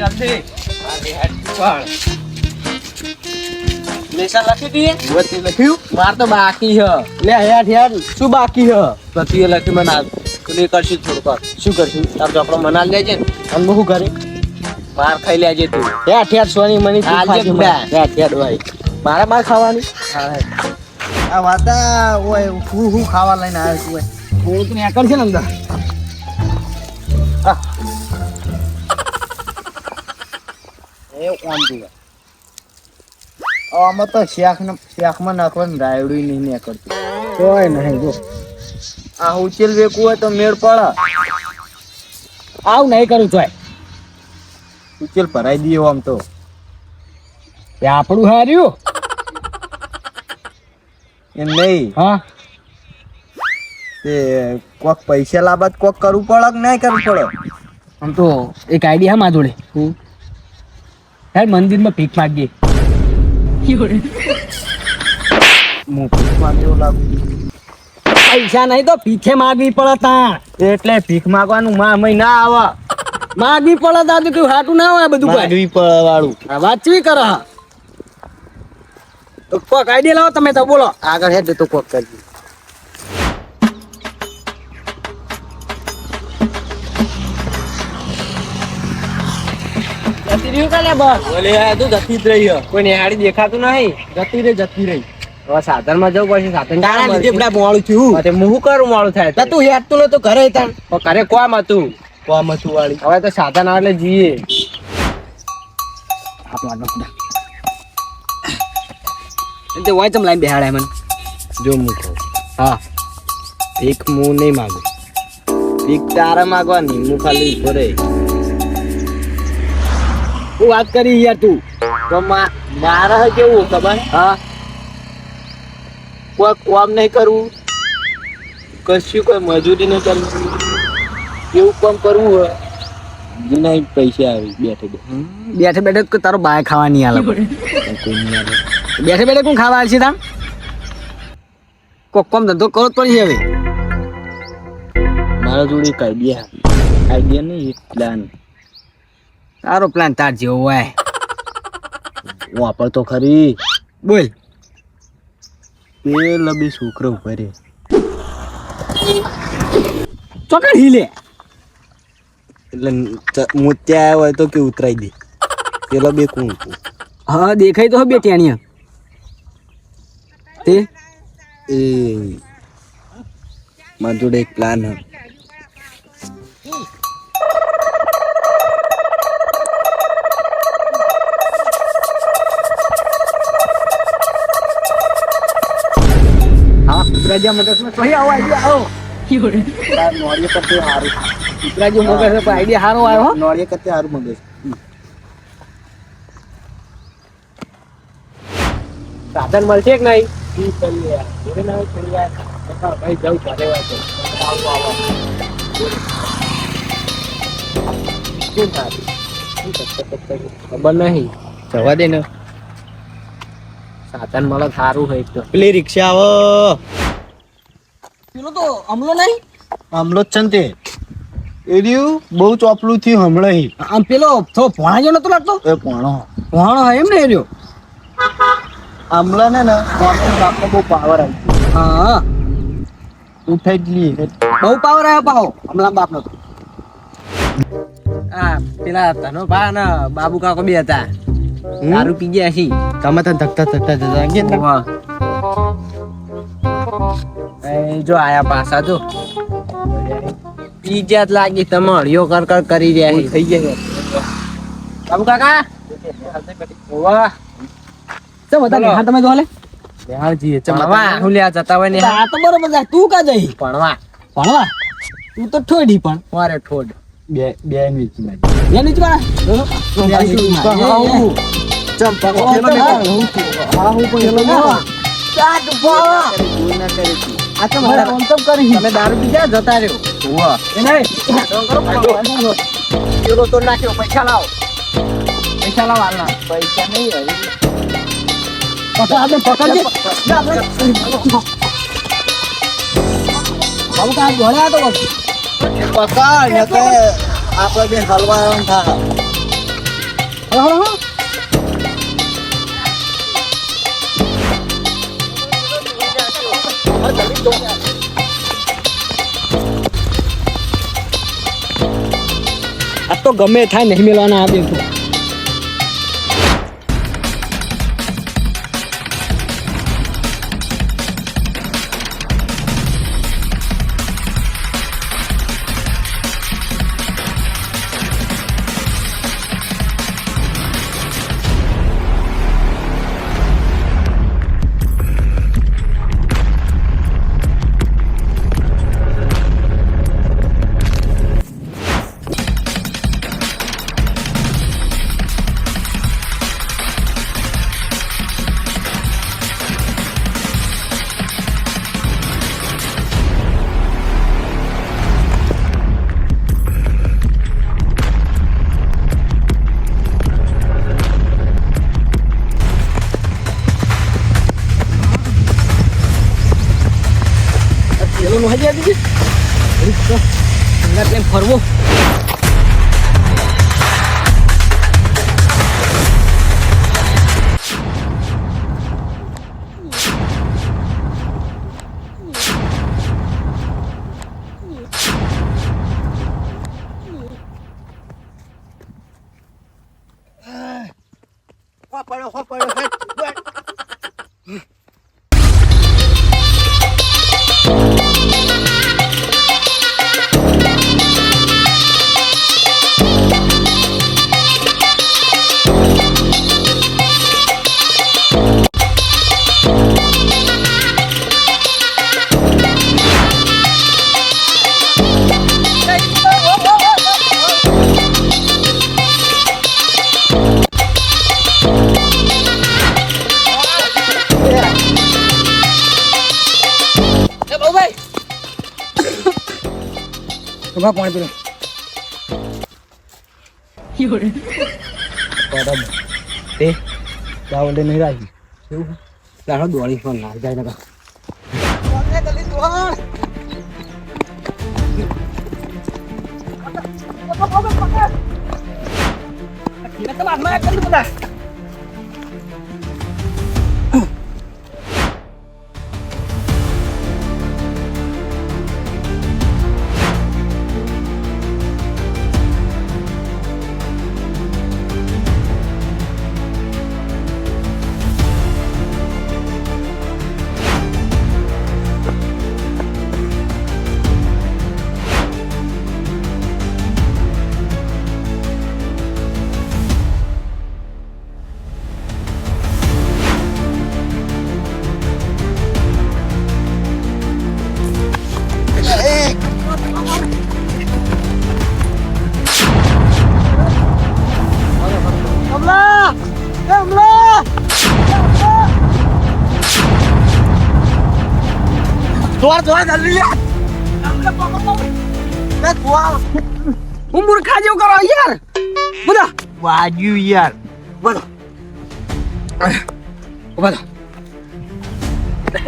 જલ્દી અરે હેડ પણ લેસન લખી દઈએ? વચ્ચે લખ્યું? માર તો બાકી હ. લે હેઠ હેઠ શું બાકી હ? પતિએ લખી મને આપ તું કરશું થોડુંક વાર. શું કરશું? તાર ચોપડો મનાલ લેજે ને. અને હું શું કરે? માર ખાઈ લેજે તું. હેઠ હેઠ સોની મની ખાજે. હેઠ હેઠ ભાઈ મારે માર ખાવાની? આ વાતા ઓય હું હું ખાવા લઈને આવ્યો છું ઓય. થોડું તો છે ને અંદર. આમાં તો ને નાખવાનું રાયડું નહીં નીકળતું. કોઈ નહીં જો. આ ઉચેલ વેકું હોય તો મેળ પડે. આવ નહીં કરું તોય. ઉચેલ ભરાઈ દઈએ આમ તો. એ આપણું હાર્યું? એમ નહીં. હા. તે કોક પૈસા લાવવા કોક કરવું પડે કે નહીં કરવું પડે? આમ તો એક આઈડિયા મા જોડે. યાર મંદિરમાં ભીખ માગીએ. હું લાગુ. પૈસા નહીં તો ભીખે માગવી પડે તા એટલે ભીખ માગવાનું માં ના આવે. માગવી પડે દાદુ કયું હાટું ના હોય બધું માગવી પડે વાળું. વાંચવી કરે. તો કોક આઈડિયા લાવો તમે તો બોલો. આગળ હે તો કોક કરજો. જતી બસ ઓલે આ તું જતી જ રહી કોઈ નિહાળી દેખાતું નહીં? જતી રહી જતી રહી. હવે સાધનમાં જવું પડશે સાધન તારા લીધે બધા મોડું થયું અરે હું શું કરું મોડું થાય તો? તું હેઠ તો નતો ઘરે તાર ઘરે કોમ હતું? કોમ હતું વાળી. હવે તો સાધન આવે એટલે જઈએ. આપણા ડોકડા તે તમ લાઈન બેહાડે મને. જો હું કહું. હા. ભીખ હું નહીં માગું. ભીખ તારા માગવાની હું ખાલી ઊભો રહે. હું વાત કરી યાર તું. તો મારા કેવું ખબર? હા? કોઈ કામ નહીં કરવું કશું કોઈ મજૂરી નહીં કરવી કેવું કામ કરવું હોય નહીં પૈસા આવી બેઠે બેઠે. બેઠે તારો બાય ખાવાની નહીં આલે. કોઈ બેઠે બેઠે કોણ ખાવા આવશે તામ કોક કોમ ધંધો કરો જ પડશે હવે. મારા જોડે એક આઈડિયા આઈડિયા નહીં એક પ્લાન તારો પ્લાન તાર જેવો હોય. વાપરતો ખરી. બોલ. પેલ બી છોકરો ઊભા રે ચોકડ હીલે. એટલે હું ત્યાં આવ્યો હોય તો કે ઉતરાઈ દે. પેલો બે કોણ હા દેખાય તો બે ત્યાં તે? એ મારા જોડે એક પ્લાન હે. હા મગજમાં તો આવો આઈડિયા આવો તાર કરતે હારું કુતરાજી મગજ આઈડિયા સારો આવ્યો હો કરતે હારું મગજ સાધન મળશે કે નહીં ઈ કરીએ જોડે ના હોય થોડી વાર. પપ્પા, ભાઈ જવું ઘરે હોય આવો, આવો. શું થાય? શું કરતા કરતા ખબર નહીં જવા દે ને સાધન મળે સારું હોય તો પેલી રિક્ષા આવે પેલો તો નહીં? હમલો જ છે તે. બહુ ચોપલું થયું હમણાં. આમ પેલો ભોણા જેવો નતો લાગતો? એ પોણો. એમ ને એ રહ્યો ને ને બાપનો બહુ પાવર આવી હા. ઉઠાઈ જ લઈએ. બહુ પાવર આવ્યો પાવો હમણાં બાપનો. તો પેલા તનો ભા ને બાબુ કાકો બે હતા. દારૂ પી ગયા છી તમે તો ધકતા ધકતા જતા ગયા જો આયા પાછા જો. ઈજ્જત લાગી તમે હળિયો કર કર કરી રહ્યા થઈ ગયા. બાબુ કાકા? વાહ. ચમ હતા બોલો. હા તમે જો લે જઈએ. ભણવા. હું લ્યા જતા હોય ને આ તો બરોબર છે. તું કા જઈ? ભણવા. ભણવા? તું તો ઠોડી પણ. મારે ઠોડ. બે બે નીચમાં એ નીચ વાળા? હા હું મેં હા. પણ મેં કોઈ ના કરે. તું. આ તો મારા કોમ તો કરી તમે દારૂ પી જતા રહ્યો હોવા. એ નહીં. તો નાખ્યો પૈસા લાવો. પૈસા લાવો હાલના. પૈસા નહીં હવે આપણે પકડજે. બાબુ તો પકડ આપણે બે હલવા હળો હળો. આ તો ગમે થાય નહીં મેળવાના આ બેન Ojo, તમારા પાણી પીલો બરાબર તે દાવડે નહીં રાખી. એવું લાડો દોડી પણ ના જાય ને હું મૂર્ખા જેવું કરો યાર બધા વાગ્યું યાર બધા અરે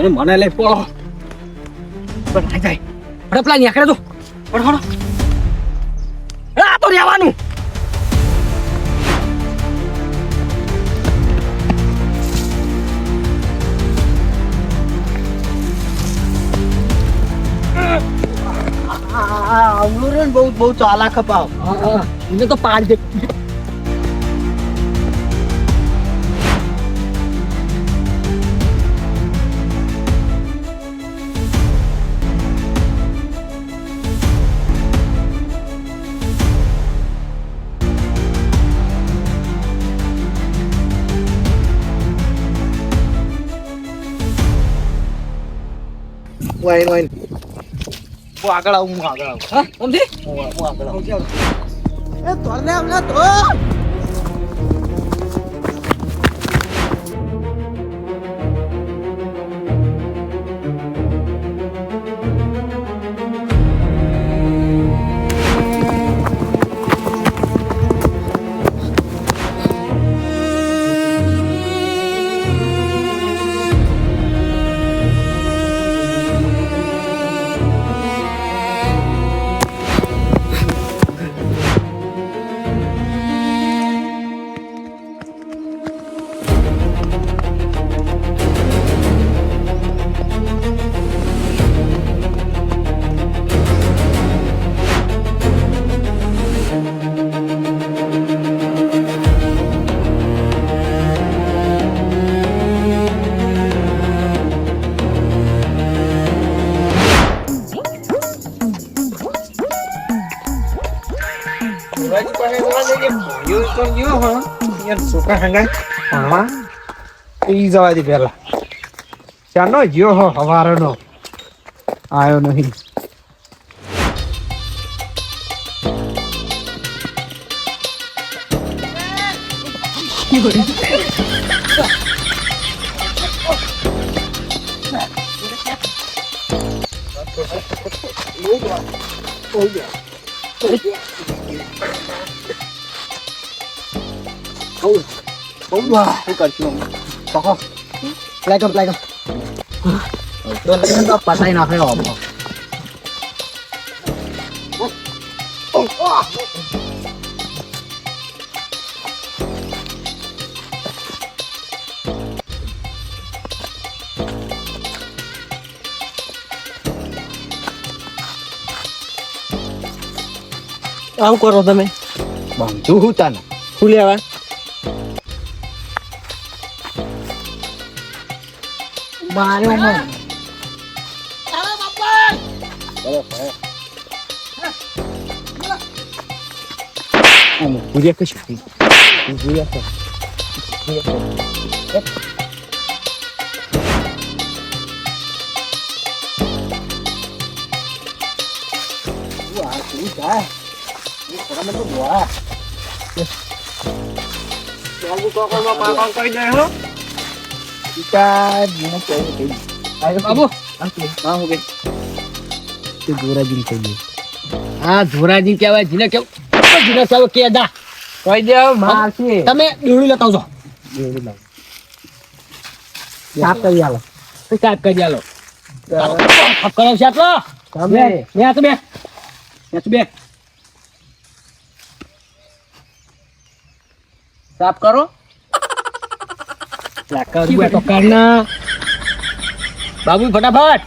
મને લઈ પોળો પણ જાય અરે પેલા નીકળે તો પણ આ તો રહેવાનું ને બહુ બહુ ચાલાક અપાવ હા હા એને તો પાડી દે વાઈન વાઈન હું આગળ આવું હું આગળ આવું. હા સમજી? હું આગળ આવું. એ તોલ ને અમને તો. ઈ જવા દે પેલા ચાનો ગયો હો હવારનો આયો નહીં શું કરશું પકો પ્લેગમ પ્લેગમ તો લઈને તો પતાઈ નાખે ઓપો આવું કરો તમે બાંધું હું તાને શું લેવા મારે મન ભૂરિયા કશું ભૂરિયા બાબુ હા હું કે તે ધોરાજી કહીએ હા ધોરાજી કહેવાય જીને કેવું જીને સાવ કે દા કહી દે મારશે તમે દોડી લેતા આવજો સાફ કરી આલો તો સાહેબ કરી આલો કરો છે આટલો તમે બે બે બે બે બે સાફ કરો કરના બાબુ ફટાફટ.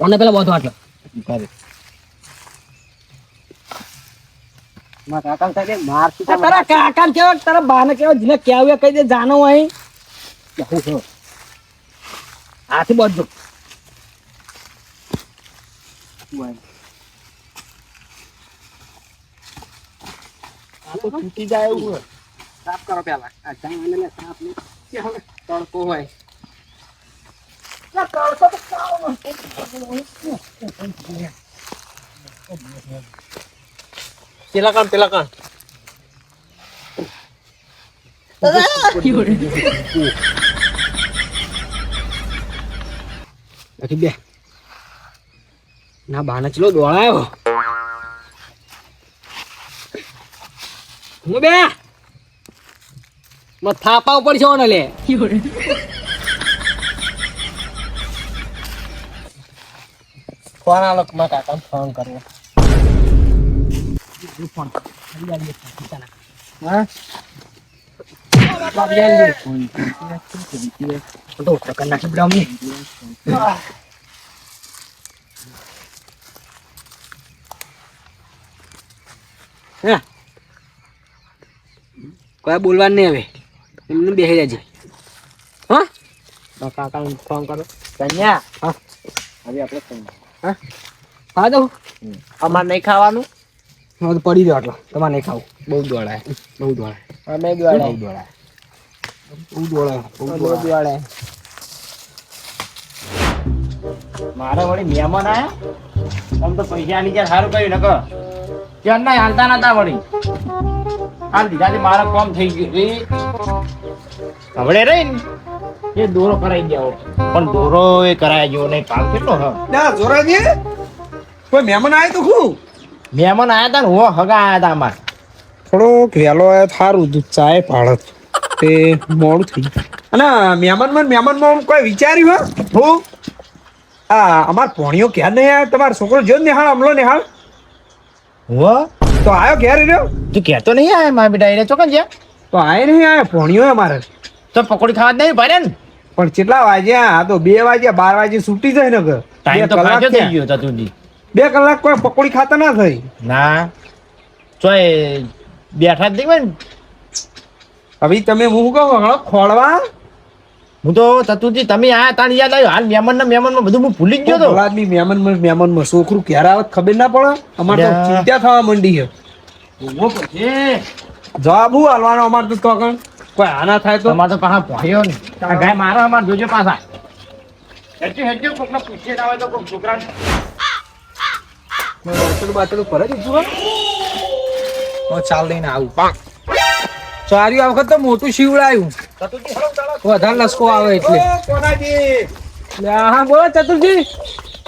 ઓને પેલા બધો આટલો. કાકા આ તારા કાકા કેવા તારા બાને કેવા જીને કેવું કહી દે જાનો અહીં. હાથી બધું તો તૂટી જાય એવું હોય સાફ કરો પેલા આ ચાંદ ને સાફ ને તડકો હોય પેલા કામ પેલા કામ બાકી બે ના બાને ચલો દોડાયો હું બે. મત થાપા ઉપર છો ને લે. ફોન આલો મારા કાકા ફોન કરવો. હે. કોઈ બોલવાનું નહીં હવે. એમને બેસી જાય હા? મારા કાકા ફોન કરો. કન્યા. હા. હવે આપણે હા? હા તો. અમારે નહીં ખાવાનું? તો પડી દો આટલો. તમારે નહીં ખાવું. બહુ દોડાય. બહુ દોડાય. અમે બહુ દોડાય. દોડાય બહુ દોડાય. બહુ દોડાય. દોડાય. મારે વળી મહેમાન આયા? આમ તો પૈસા આલી જાય સારું કર્યું નકર. ક્યાં ના હાલતા નતા વળી. હાલ દીધાથી મારા કામ થઈ ગયું. રે હવડે રહી એ દોરો કરાઈ ગયો. પણ દોરો એ કરાઈ ગયો નહીં કામ કેટલો હ? ના જોરાજી કોઈ મહેમાન આયા તો હું મહેમાન આયા તા ને હું હગા આયા તા અમાર. થોડોક વહેલો આવ્યો થારું દૂધ ચાય પાડત. તે મોડું થઈ અને અને મહેમાનમાં ને મહેમાનમાં કોઈ વિચાર્યું હો? હું? આ અમાર પોણીઓ ક્યાં નહીં આવ્યા તમારો છોકરો જો નિહાળ અમલો નિહાળ હો? તો આયો ઘેર રહ્યો? તું કહેતો નહીં આયા મારા બેટા એને ચોકન જ્યાં? તો આય નહીં આયા ભણ્યો હે મારે. તો પકોડી ખાવા નહીં ભરે ને? પણ કેટલા વાગ્યા? આ તો બે વાગ્યા બાર વાગે છૂટી જાય ને ટાઈમ બે તો કલાક થઈ ગયો તા તુંજી બે કલાક કોઈ પકોડી ખાતા ના થઈ. ના. ચોય બેઠા જ હોય ને? હવે તમે હું કહું ખોળવા? હું તો ચતુરજી તમે આ તાણ યાદ આવ્યો? હાલ મહેમાન ના મહેમાનમાં બધું હું ભૂલી ગયો તો. ભલાદમી મહેમાનમાં મહેમાનમાં છોકરું ક્યારે આવત ખબર ના પડે? અમારે તો ચિંતા થવા માંડી છે. જવાબ હું હાલવાનો અમારે તો કોકણ કોઈ આના થાય તો? અમારે તો પાછા ભણ્યો ને આ ગાય મારો અમાર જોજો પાછા. હેજો કોક કોકને પૂછીએ ના હોય તો કોક બાચડું બાટલું ભરે દીધું હે? હું ચાલ લઈને આવું. ચારી વખત તો મોટું શિવડાયું. વધારે લસકો આવે એટલે. હા બોલો ચતુરજી.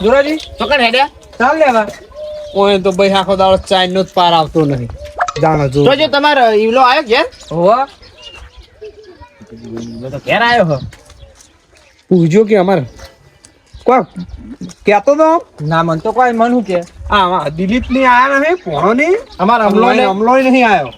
જોરાજી. પકડ હેડ્યા ચાલ લેવા કોઈ તો ભાઈ આખો દાડો ચાઇન નો જ પાર આવતો નહીં. જાણો જો. જોજો તમારો ઈવલો આવ્યો ઘેર હોવા. ઘેર આવ્યો હો. પૂછજો કે અમારે. કો કેતો તો ના મન તો કોઈ મન હું કે? આ દિલીપની આયા નહીં પોણો ની અમારા અમલો અમલો અમલો નહીં આવ્યો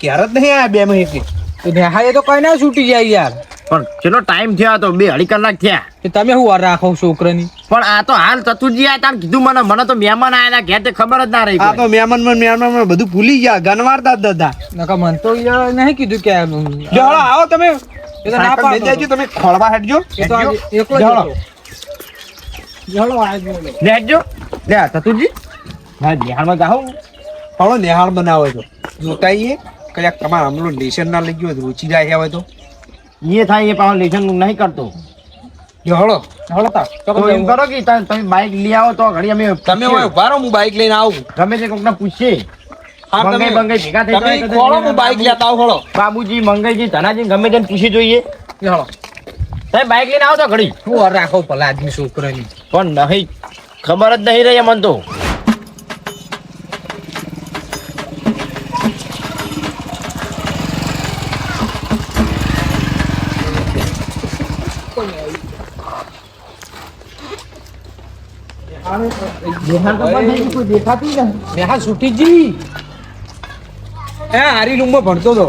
ક્યારે જ નહીં આયા બે મહિને તો નેહાએ તો કઈ ના છૂટી જાય યાર. પણ ચલો ટાઈમ થયો તો? બે અઢી કલાક થયા. કે તમે શું વાર રાખો છોકરાની? પણ આ તો હાલ ચતુરજી આ તાર કીધું મને મને તો મહેમાન આયા ઘેર તે ખબર જ ના રહી આ તો મહેમાનમાં મહેમાન મને બધું ભૂલી ગયા ગનવાર દા દાદા નકા મન તો યાર નહીં કીધું કે જો હળો આવો તમે. એ તો ના લઈ પાડતો તમે ખોળવા હટજો એ તો એકલો જ જાઓ. હતો. જાઓ, આજ બોલો. લે ચતુરજી હા નિહાળમાં જાઉં પણ નિહાળ બનાવો તો જોતાઈએ. કયાક તમારે અમલો લેશન ના લઈ ગયો રૂચી જાય હોય તો. એ થાય એ પાછો લેશન નહીં કરતો. જો હળો તા. તો તો એમ કરો કે તમે બાઈક લઈ આવો તો ઘડી અમે તમે હોય ઊભા રહો હું બાઈક લઈને આવું. ગમે તે કોકને પૂછીએ. હા, મંગાઈ ભેગા થઈ જાય કદાચ હું બાઈક લેતા આવું હળો. બાબુજી મંગાઈજી ધનાજી ગમે તેને પૂછી જોઈએ. હાલો. તમે બાઈક લઈને આવો તો ઘડી. શું રાખો ભલા આદમી છોકરાની? પણ નહીં. ખબર જ નહીં રહી મને તો. નેહા છૂટી જી એ હારી રૂમમાં ભણતો તો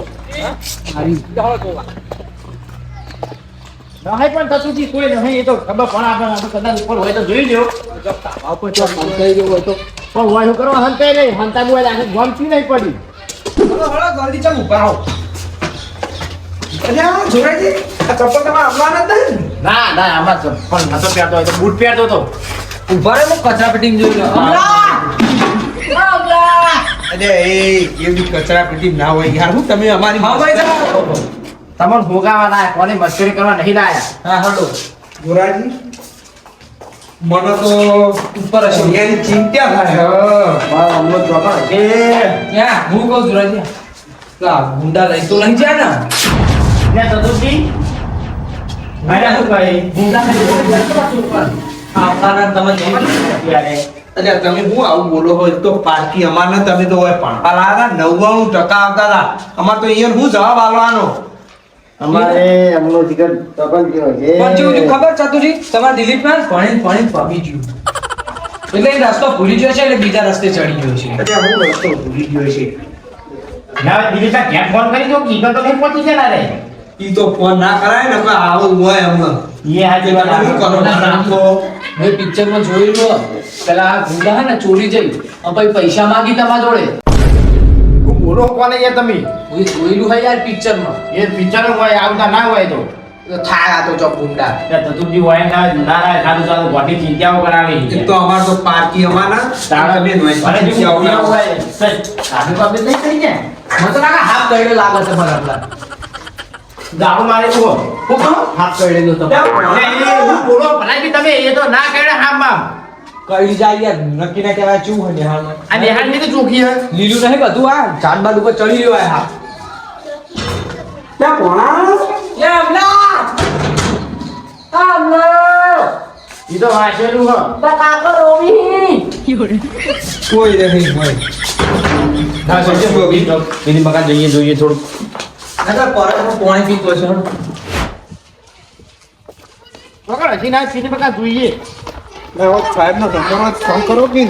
નહીં પણ થતું જી કોઈ નહીં એ તો ખબર પણ આપણે આપણે કદાચ ઉપર હોય તો જોઈ લ્યો. પણ હોય શું કરવા નહીં હંતા બોય આખી ગમતી નહીં પડી. હળો જલ્દી ચાલ ચપ્પલ તમારે અમલાના જ ના? ના આમાં ચપ્પલ નતો પહેરતો હોય તો બૂટ પહેરતો તો ઊભા રે હું કચરા પેટી જોઈ લો અરે એ એવી કચરા પેટી ના હોય યાર. હું તમે અમારી હા ભાઈ તમને ભોગાવા લાયા કોને મસ્કરી કરવા નહીં લાયા હા હાલો. ગોરાજી મને તો ઉપર હશે. એની ચિંતા થાય હ. મારો અમલો ચોકડ કે યા હું કહું છું રાજી. લા ગુંડા લઈ તો લઈ જા ને. લે તતુજી મારા શું ભાઈ? ગુંડા આપણા તમે જઈ ત્યારે અલ્યા તમે હું આવું બોલો હોય તો પાર્ટી અમારને તમે તો હોય પાંપા લાગા નવ્વાણું ટકા આવતા હતા. અમાર તો અહીંયા હું જવાબ આલવાનો અમારે અમલો જીગર તપન ગયો છે. પણ ખબર ચતુજી તમારા દિલીપ ના પાણી પાણી પામી ગયું. એટલે રસ્તો ભૂલી ગયો છે એટલે બીજા રસ્તે ચડી ગયો છે? અલ્યા હું રસ્તો ભૂલી ગયો છે. ના દિલીપા ફોન કરી દો તો પહોંચી જના રે ઈ તો ફોન ના કરાય ને આવું હોય એમ. એ હાજર કરો? મેં પિક્ચરમાં જોયેલું પેલા આ ગુંડા હે ને ચોરી જઈ અને પછી પૈસા માંગી તમારા જોડે. હું બોલો કોને યાર તમે? હું જોયેલું હોય યાર પિક્ચરમાં એ પિક્ચર હોય આવતા ના હોય તો. તો થાય તો જો ગુંડા. તતુજી હોય ના નારા ના સારું ગોટી ચિંતાઓ કરાવી. તો અમાર તો પાર્ટી અમારના તમે નોય મને જે ચિંતા મોકલ્યા હોય સાધુ બાબત નહીં થઈ જાય મને તો લાગે હાથ કઈડે લાગે છે મને દારૂ મારે જુઓ હું. હાથ કઈડે તો તમે એ હું બોલો ભલા બી તમે એ તો ના કહે હામ બામ. કઈડી જાય યાર નક્કી ના કહેવાય ચૂ હોય નિહાળમાં આ નિહાળની તો ચોખી હે લીલું નહીં બધું આ ઝાડબાડ ઉપર ચડી રહ્યો આ. હાથ ત્યાં પોણા એ અમલા અમલા ઈ તો વાંચેલું હ. કોઈ નહીં હોય હા સોચે એની મકાન જઈએ જોઈએ થોડું નકર પરત પાણી પીતો છે. પકડ હસી ના પેલી મકાન જોઈએ. સાહેબ નો નંબર ફોન કરો કે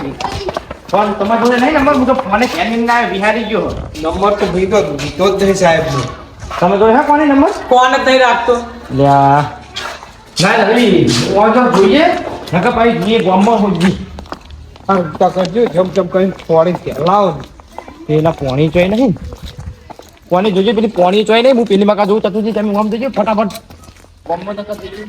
ફોન તમારા જોડે નહીં નંબર હું તો ફોને કેની ના વિહારી ગયો. નંબર તો ભીતો ભીતો જ નહીં સાહેબ નો તમે જોડે હા કોને નંબર? કોણ જ નહીં રાખતો? લ્યા. ના રવિ ઓજો જોઈએ. નકા ભાઈ જોઈએ ગામમાં હોજી કરજો જમ જમ કરીને ફોડી ફેલાવો પેલા પોણી નહીં. કોને જોજે, પેલી પોણી ચોય નહીં, હું પેલી મકા જોઉં ચતુજી તમે આમ જોજો ફટાફટ. કોમમાં તો કદી